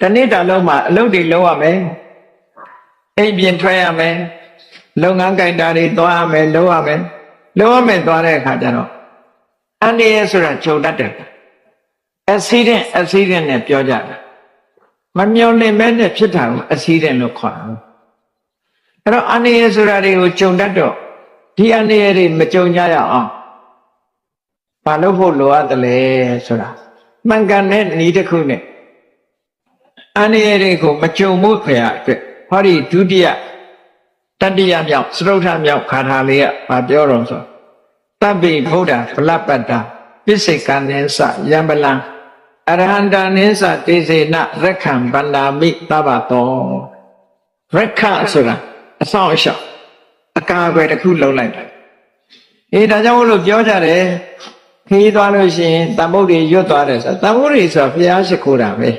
တနေ့တာလုံးမှာအလုပ်တွေလုပ်ရမယ်အိမ်ပြင်ထွက်ရမယ်လုပ်ငန်းကြိုင်တာတွေသွားရမယ်လုပ်ရမယ်လုပ်ရမယ်သွားတဲ့အခါကျတော့အန္တရာယ်ဆိုတာကြုံတတ်တယ် accident accident နဲ့ပြောကြတာမမျော်လင့်မဲနဲ့ဖြစ်တာကို accident လို့ခေါ်တာအဲ့တော့အန္တရာယ်ဆိုတာတွေကိုကြုံတတ်တော့ဒီအန္တရာယ်တွေမကြုံကြရအောင်ဘာလို့ဖို့လိုအပ်တယ်လဲဆိုတာမှန်ကန်တဲ့ဤတစ်ခုနဲ့ အန္တရာယ်တွေကိုမကြုံမှုခရအတွက်ဟောဒီဒုတိယတတိယမြောက်သရုတ်ထမြောက်ခါထာလေးကဘာပြောတော့ဆိုတပ်ပိဗုဒ္ဓဗလပ္ပတ္တပိစိကံနေသယံပလံအရဟန္တာနိသတေစေနရက္ခံဗန္ဒာမိသဗ္ဗတောရက္ခဆိုတာအဆောင်အရှောက်အကာအကွယ်တစ်ခုလုံးလိုက်တယ်အေးဒါကြောင့်မလို့ပြောကြတယ်ခရီးသွားလို့ရှိရင်တမ္ပုဒ္ဒေရွတ်သွားတယ်ဆိုတမ္ပုဒ္ဒေဆိုတာဘုရားရှိခိုးတာပဲ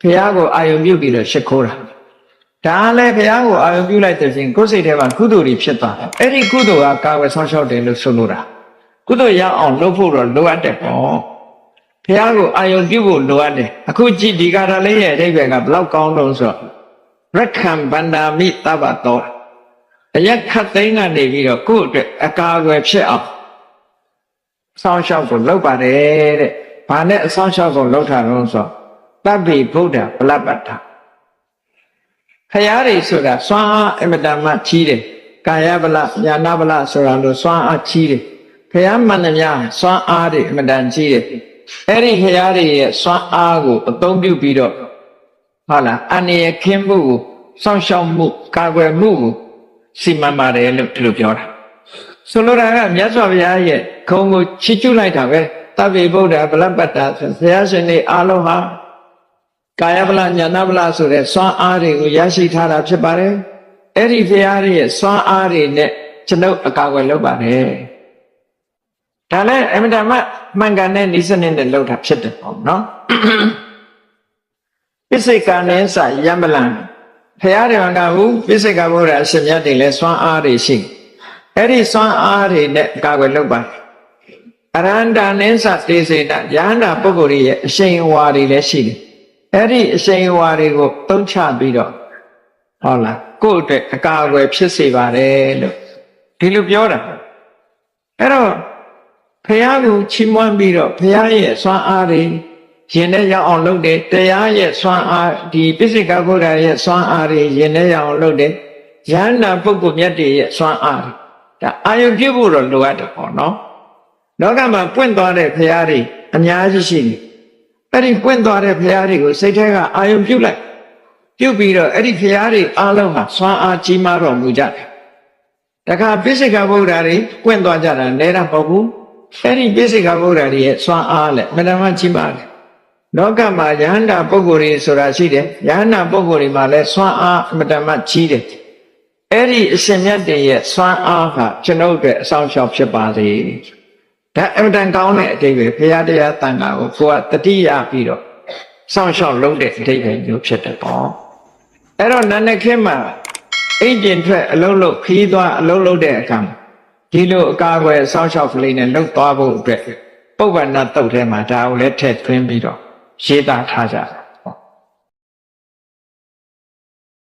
ဘုရားကိုအာယုံပြုပြီးတော့ရှိခိုးတာဒါလည်းဘုရားကိုအာယုံပြုလိုက်တဲ့ချင်းကိုယ်စိတ်ထဲမှာကုသိုလ်တွေဖြစ်သွားတယ်အဲ့ဒီကုသိုလ်ကကာဝယ်ဆောင်ရှောက်တယ်လို့ဆိုလိုတာကုသိုလ်ရအောင်လုပ်ဖို့တော့လိုအပ်တယ်ပေါ့ဘုရားကိုအာယုံပြုဖို့လိုအပ်တယ်အခုကြည့်ဒီကာထာလေးရဲ့အဓိပ္ပာယ်ကဘလောက်ကောင်းတော့ဆိုတော့ရက္ခံဗန္ဒာမိသဗ္ဗတောအရက်ခတ်သိမ်းကနေပြီးတော့ကိုယ့်အတွက်အကာအကွယ်ဖြစ်အောင်ဆောင်းလျှောက်ကိုလုပ်ပါတယ်တဲ့။ဘာနဲ့အဆောင်းလျှောက်ကိုလုပ်တာလို့ဆိုတော့ တပ်ပိဗုဒ္ဓဗလပ္ပတ္ထခရားတွေဆိုတာစွမ်းအားအမတမကြီးတယ်။ကာယဗလညာနာဗလဆိုတာလို့စွမ်းအားကြီးတယ်။ခရားမှန်သမျှစွမ်းအားတွေအမတန်ကြီးတယ်။အဲ့ဒီခရားတွေရဲ့စွမ်းအားကိုအသုံးပြုပြီးတော့ဟုတ်လားအန္တရာယ်ခင်းမှုကိုစောင့်ရှောက်မှုကာကွယ်မှုကိုစီမံပါတယ်လို့ဒီလိုပြောတာဆိုလိုတာကမြတ်စွာဘုရားရဲ့ခုံကိုချီးကျူးလိုက်တာပဲတပ္ပိဗုဒ္ဓဗလပတ္တာဆိုဘုရားရှင်တွေအားလုံးဟာ ကာယဗလညာနာဗလဆိုတဲ့စွမ်းအားတွေကိုရရှိထားတာဖြစ်ပါတယ်အဲ့ဒီဘုရားရဲ့စွမ်းအားတွေနဲ့ကျွန်ုပ်အကာအကွယ်လုပ်ပါတယ်ဒါလည်းအမြဲတမ်းမှန်ကန်တဲ့ဤစနစ်နဲ့လုပ်တာဖြစ်တယ်ပေါ့နော်ပစ္စေကနိသယံပလံဖရာတွေမှာကဘူးပိစိကဗုဒ္ဓအရှင်မြတ်တွေလည်းစွမ်းအားတွေရှိအဲ့ဒီစွမ်းအားတွေနဲ့ကာကွယ်လုပ်ပါအရဟန္တာနိသတေစေတယဟန္တာပုဂ္ဂိုလ်ရဲ့အရှိန်အဝါတွေလည်းရှိတယ် အဲ့ဒီအရှိန်အဝါတွေကိုသုံးချပြီးတော့ဟုတ်လားကိုယ့်အတွက်အကာအကွယ်ဖြစ်စေပါတယ်လို့ဒီလိုပြောတာအဲ့တော့ဖရာကိုချီးမွမ်းပြီးတော့ဖရာရဲ့စွမ်းအားတွေရင်ထဲရောက်အောင်လုပ်တယ်တရားရဲ့စွမ်းအားဒီပိစိကဗုဒ္ဓရဲ့စွမ်းအားတွေရင်ထဲရောက်အောင်လုပ်တယ်ယန္နာပုဂ္ဂိုလ်မြတ်တွေရဲ့စွမ်းအားတွေဒါအာယုပြုဖို့တော့လိုအပ်တယ်ပေါ့နော်လောကမှာပွင့်သွားတဲ့ဘုရားတွေအများကြီးရှိတယ် အဲ့ဒီပွင့်သွားတဲ့ဘုရားတွေကိုစိတ်ထဲကအာယုပြုလိုက်ပြုပြီးတော့အဲ့ဒီဘုရားတွေအားလုံးဟာစွမ်းအားကြီးမားတော်မူကြတယ်တခါပိစိကဗုဒ္ဓတွေပွင့်သွားကြတာလဲတာမဟုတ်ဘူးအဲ့ဒီပိစိကဗုဒ္ဓတွေရဲ့စွမ်းအားလည်းမတမကြီးမားတယ်လောကမှာယဟန္တာပုဂ္ဂိုလ်တွေဆိုတာရှိတယ်ယဟန္တာပုဂ္ဂိုလ်တွေမှာလည်းစွမ်းအားအမတမကြီးတယ်အဲ့ဒီအရှင်မြတ်တွေရဲ့စွမ်းအားဟာကျွန်ုပ်အတွက်အဆောင်ရှောက်ဖြစ်ပါစေ ဒါအမတန်ကောင်းတဲ့အတိတ်ပဲဘုရားတရားတန်ခါကိုကိုကတတိယပြီးတော့စောင့်ရှောက်လုပ်တဲ့အတိတ်ပဲမျိုးဖြစ်တယ်ပေါ့အဲ့တော့နန္ဒခေမှာအိမ်ကျင်ထွက်အလုံးလုံးခီးသွားအလုံးလုံးတဲ့အခါမှာဒီလိုအကာအကွယ်စောင့်ရှောက်ကလေးနဲ့လှုပ်သွားဖို့အတွက်ပုဗ္ဗန္နတုတ်ထဲမှာဒါကိုလည်းထည့်သွင်းပြီးတော့ရေးသားထားကြတယ်